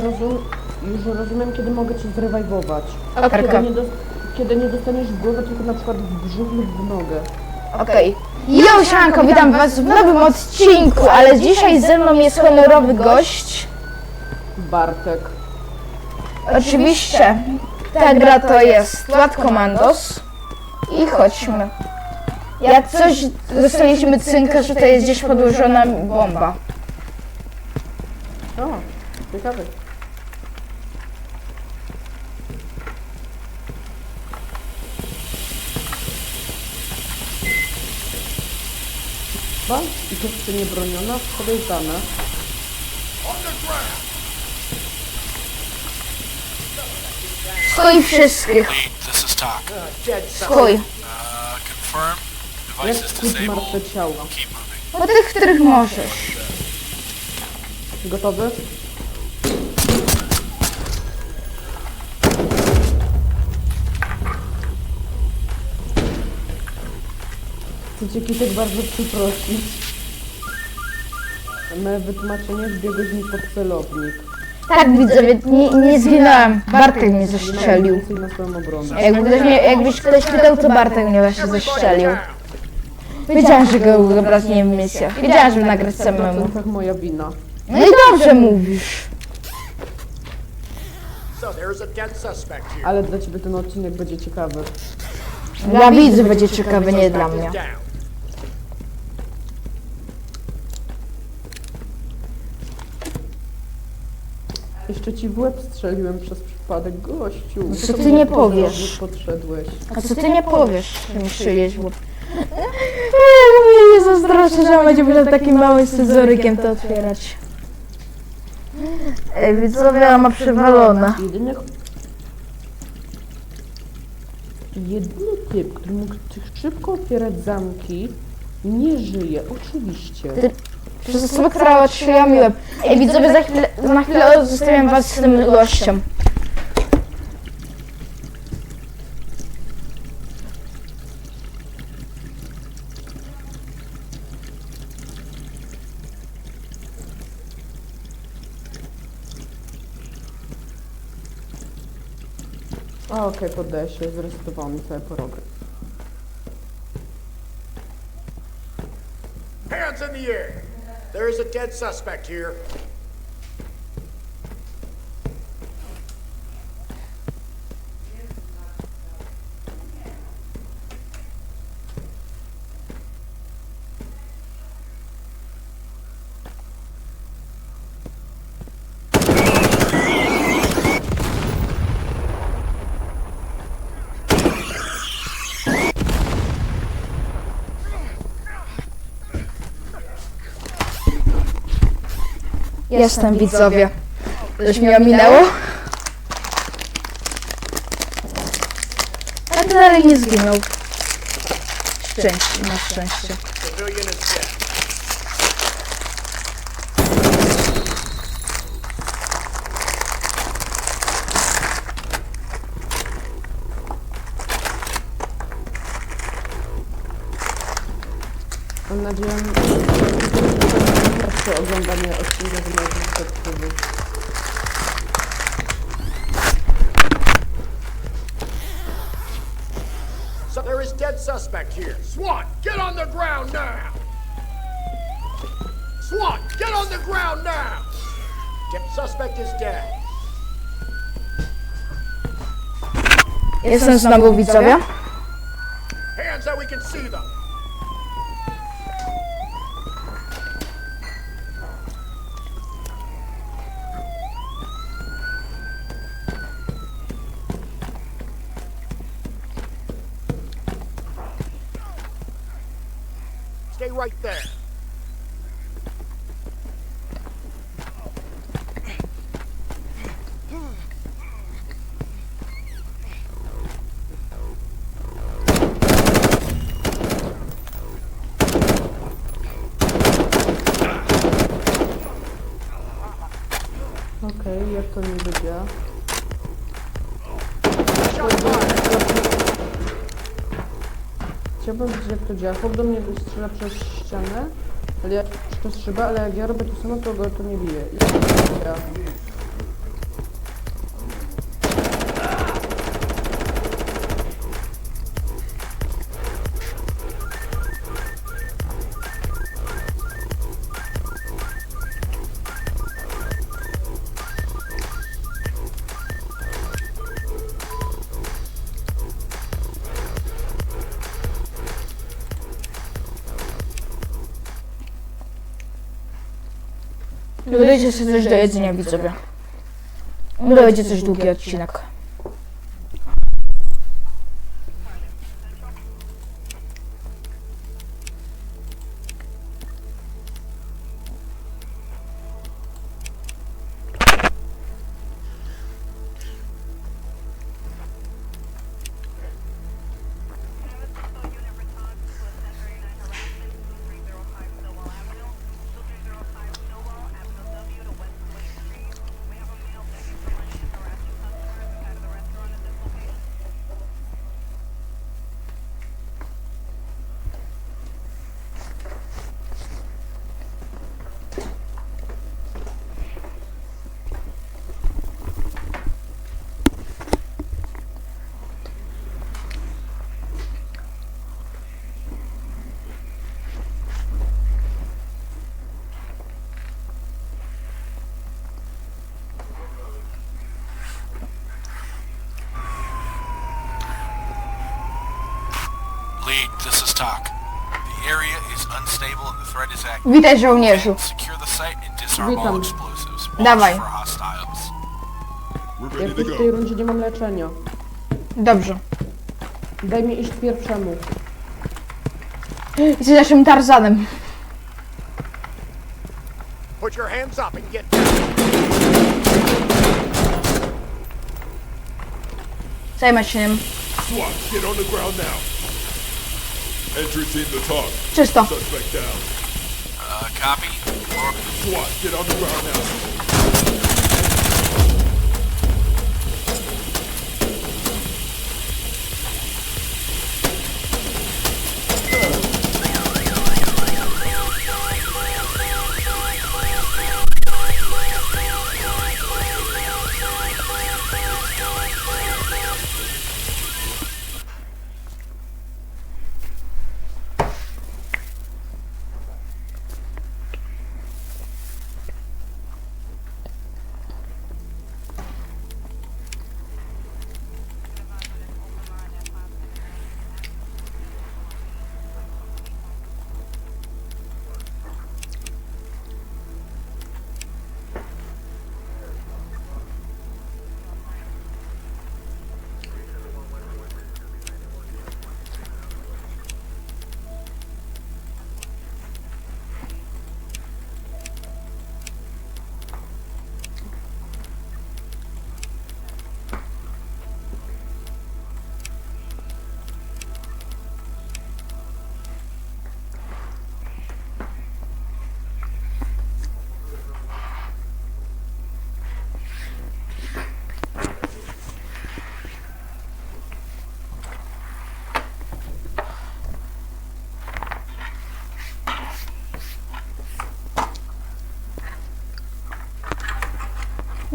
rozum, już rozumiem, kiedy mogę cię zrewajwować. Okej, Kiedy nie, dos- kiedy nie dostaniesz w głowę, tylko na przykład w brzuch lub w nogę. okej. Yo, sianko, witam was w nowym odcinku, ale dzisiaj ze mną jest honorowy gość. Bartek. Oczywiście ta gra to jest Lat Commandos i chodźmy. Jak coś dostaliśmy cynka, że to jest gdzieś podłożona bomba. O, ciekawe. Ba, i to jeszcze niebroniona, podejrzana. Skój wszystkich, This is Talk. skój. Uh, confirm. Devices skuć disabled. martwe ciała. Keep moving. Po tych, których możesz. Gotowy? Chcę cię Kitek bardzo przeprosić. Me wytłumaczenie wbiegłeś mi pod celownik. Tak, widzowie, nie, nie zginąłem. Bartek mnie Nie zestrzelił. więcej na swoją obronę. Jakby ktoś mnie, jakbyś ktoś pytał, to Bartek mnie właśnie zestrzelił. Wiedziałem, że go obraźnie w misję. Wiedziałem, żeby nagrać To samemu. tak moja wina. No i dobrze mówisz. So there's a dead suspect here. Ale dla ciebie ten odcinek będzie ciekawy. Dla widzów będzie ciekawy, nie dla mnie. Down. Jeszcze ci w łeb strzeliłem przez przypadek, gościu. Co to ty nie po powiesz? podszedłeś. A co ty nie powiesz, że mi szyjesz w łeb? Nie zazdroszczę, że będzie musiał takim małym scyzorykiem to otwierać. Ej, widzowie, ma przewalone. Jedyny... Jedyny typ, który mógł tak szybko otwierać zamki, nie żyje, oczywiście. Ty- Przez osobę, która otrzyma mi łeb. Ej, widzowie, za chwilę, na chwilę zostawiam was z tym gościem. A okej, poddaję się, zresetowałem mi cały program. Hands in the air. There is a dead suspect here. Jestem, widzowie. Coś mi ominęło? A ty dalej nie zginął. Szczęście, na szczęście. Mam nadzieję, oglądanie odcinka z mojej perspektywy. So there is dead suspect here. SWAT, get on the ground now. SWAT, get on the ground now. Dead suspect is dead. Jestem znowu widzowie. Hands that we can see them. To? Shot fired. Chciałbym wiedzieć jak to działa. Chłop do mnie strzela przez ścianę, ale ja, przez szybę, ale jak ja robię to samo, to go to nie bije. I jak to działa? Dodajcie sobie coś do jedzenia, widzowie. Będzie coś długi odcinek. This is talk. The area is unstable and the threat is active. Witaj żołnierzu. Secure the site and disarm all Witam. explosives. Watch Dawaj. for hostiles. We're ready to w go. tej rundzie nie mam leczenia. Dobrze. Daj mi iść pierwszemu. Jesteś naszym Tarzanem. Put your hands up and get down. Zajmę się nim. SWAT, get on the ground now. Entry team to talk. Czysto. Suspect down. Uh, copy. Or SWAT, get on the ground now.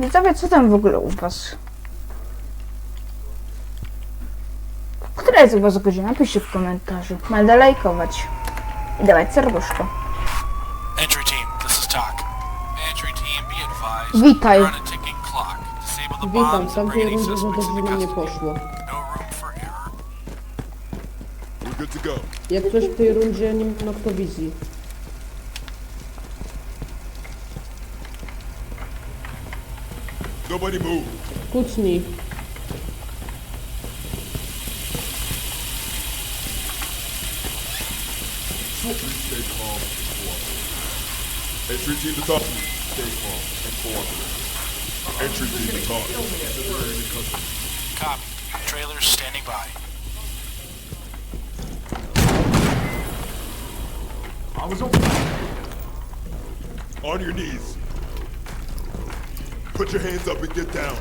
Widzowie, co tam w ogóle u was? Która jest u was godzina? Napiszcie w komentarzu. Będę lajkować. I dawać serduszko. entry team, this is talk. Entry team, be advised. Witaj. On a ticking clock. Disable the Witam, bombs and tamtej bring any rundzie za suspects into nie custody. poszło. No room for error. We're good to go. Jak coś w tej rundzie nie ma noktowizji. Nobody move. Kucnij. Please stay calm and cooperate. Entry team to talk. Stay calm and cooperate. Entry team to talk. Civilian in. Copy. Trailers standing by. I was On your knees. Put your hands up and get down.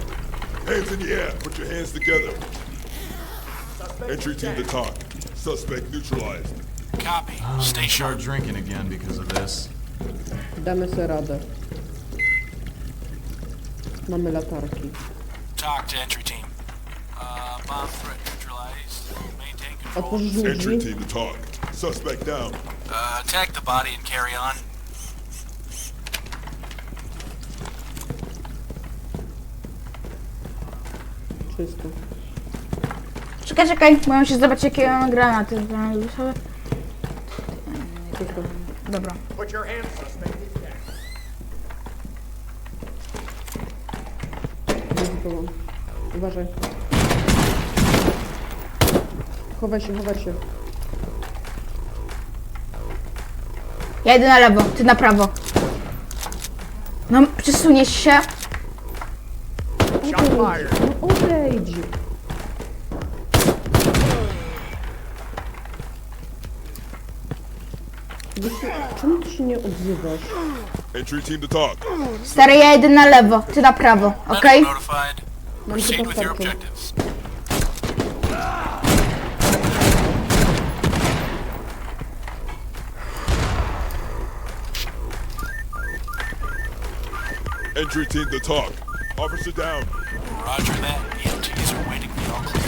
Hands in the air. Put your hands together. Entry team to talk. Suspect neutralized. Copy. Stay sharp. drinking again because of this. Damy sobie radę. Mamy latarki. Talk to entry team. Uh, bomb threat neutralized. Maintain control. Otworzysz mi Entry team to talk. Suspect down. Uh, attack the body and carry on. wszystko. Czekaj, czekaj, bo się zobaczyć jakie mam granaty. Granaty Dobra. Uważaj. Chowaj się, chowaj się. Ja idę na lewo, ty na prawo. No, przesuniesz się. O, kurde odejdź. Wiesz, czemu ty się nie odzywasz? Entry team to talk. Stary, ja idę na lewo, ty na prawo, okej? Notified. Mam Proceed with your objectives. Entry team to talk. Officer down. Roger that. EMTs are waiting the all clear.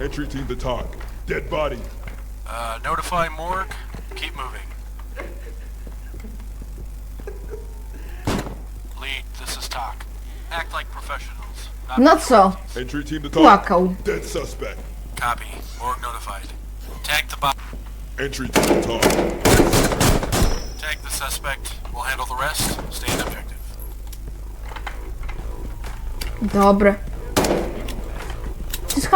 Entry team to talk. Dead body. Uh, notify morgue. Keep moving. Act like professionals. Not No co? Entry team to talk. Płakał. Dead suspect. Copy. Morgue notified. Tag the body. Entry team to talk. Tag the suspect. We'll handle the rest. Stay in objective. Dobre. To jest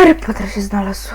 Harry Potter się znalazł.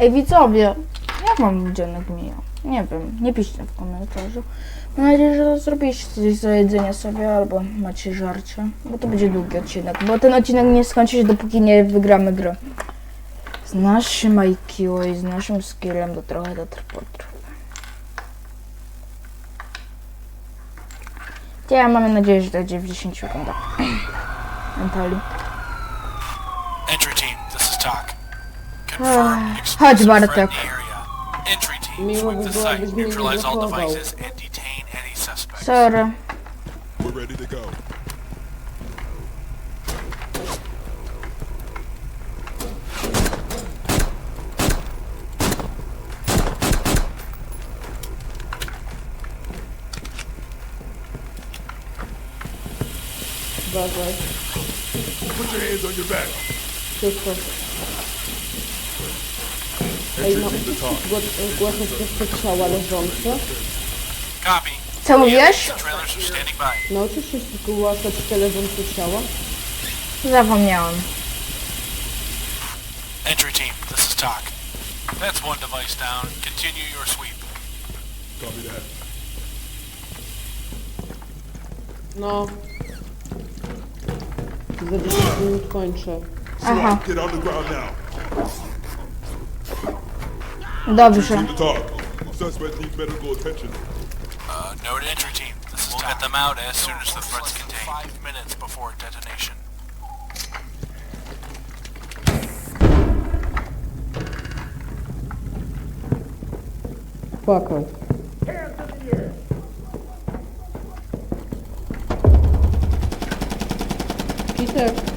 Ej widzowie, jak mam dzionek mija? Nie wiem, nie piszcie w komentarzu. Mam nadzieję, że zrobiliście coś do jedzenia sobie albo macie żarcie, bo to będzie długi odcinek, bo ten odcinek nie skończy się dopóki nie wygramy gry. Z naszym IQ i z naszym skillem to trochę to trwa. Ja mam nadzieję, że to będzie w 10 sekundach. Mentali. Entry team, this is talk. Confirm Chodź explosive Bartek. threat in the area. Entry team, Miło sweep by the było, site, byś mnie nie neutralize all blokował. devices, and detain any suspects. Sorry. We're ready to go. Uważaj. Put your hands on your back. Wszystko. Ej, no, głośno przez te ciała leżące. Copy. Co mówiłeś? Trailers are standing by. Zgłaszać te leżące ciała? Zapomniałam. Entry team, this is talk. That's one device down. Continue your sweep. Copy that. No. Za 10 minut kończę. Aha, Get on the ground now. Dobrze. Team to talk. Suspect needs medical attention. Uh, note entry team, we'll get them out as soon as the threat's contained. Five minutes before detonation. Płakał. Peter.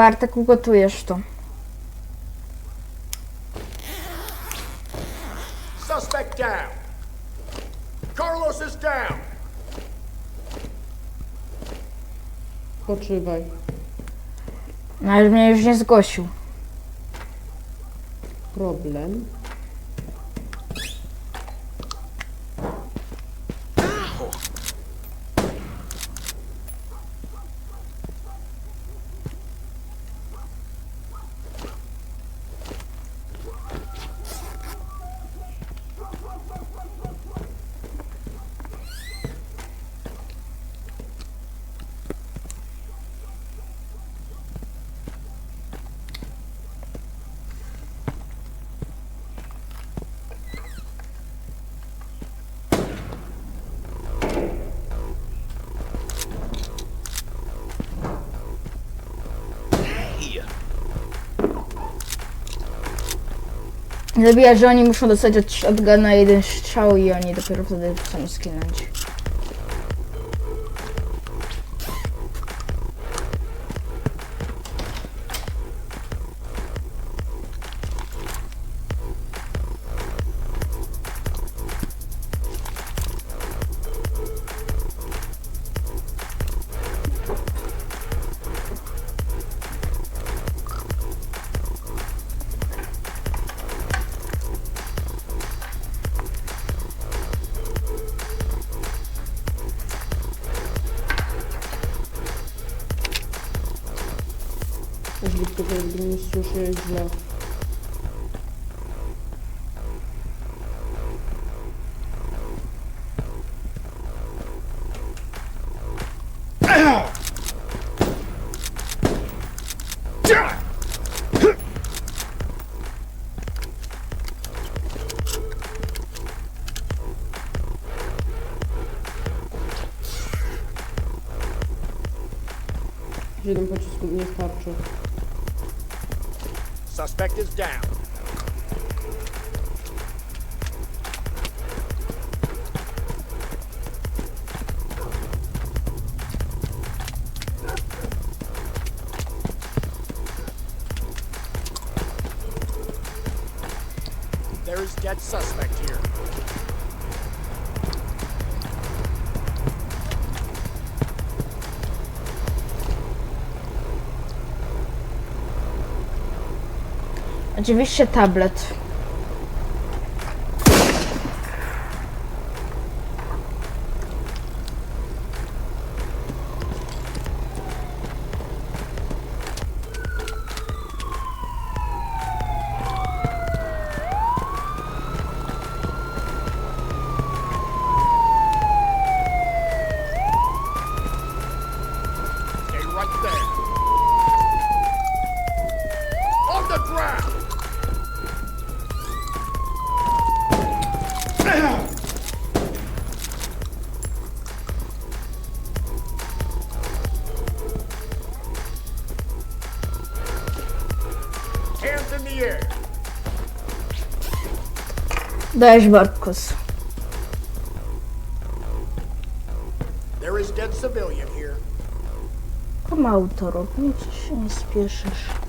Bartek, ugotujesz to. Suspect down. Carlos is down. Poczywaj. No ale mnie już nie zgłosił. Problem. Zabija, że oni muszą dostać od shotguna jeden strzał i oni dopiero wtedy chcą skinąć. Nie słyszy źle. Siedem pocisków nie starczy. Suspect is down. Oczywiście tablet. Dajesz Bartkus. There is dead civilian here. Nic się nie spieszysz.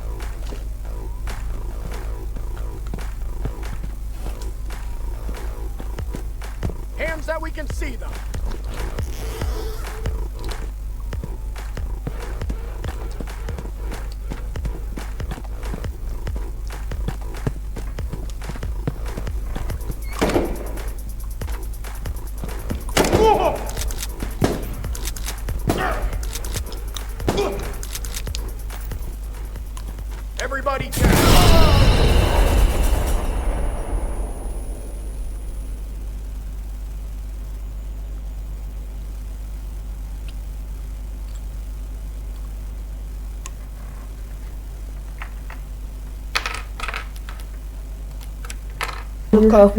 Tylko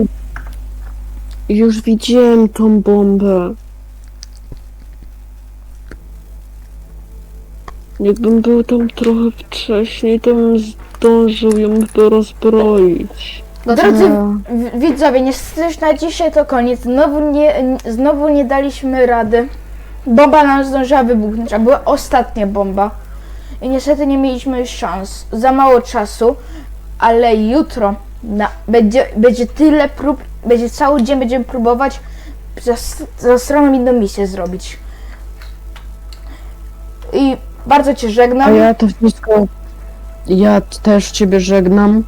Już widziałem tą bombę. Jakbym był tam trochę wcześniej, to bym zdążył ją rozbroić. Drodzy w- widzowie, niestety na dzisiaj to koniec. Znowu nie, znowu nie daliśmy rady. Bomba nam zdążyła wybuchnąć, a była ostatnia bomba. i niestety nie mieliśmy już szans. Za mało czasu, ale jutro na, będzie, będzie tyle prób, będzie cały dzień będziemy próbować za, za stroną inną misję zrobić. I bardzo Cię A żegnam. ja to wszystko... Ja też ciebie żegnam.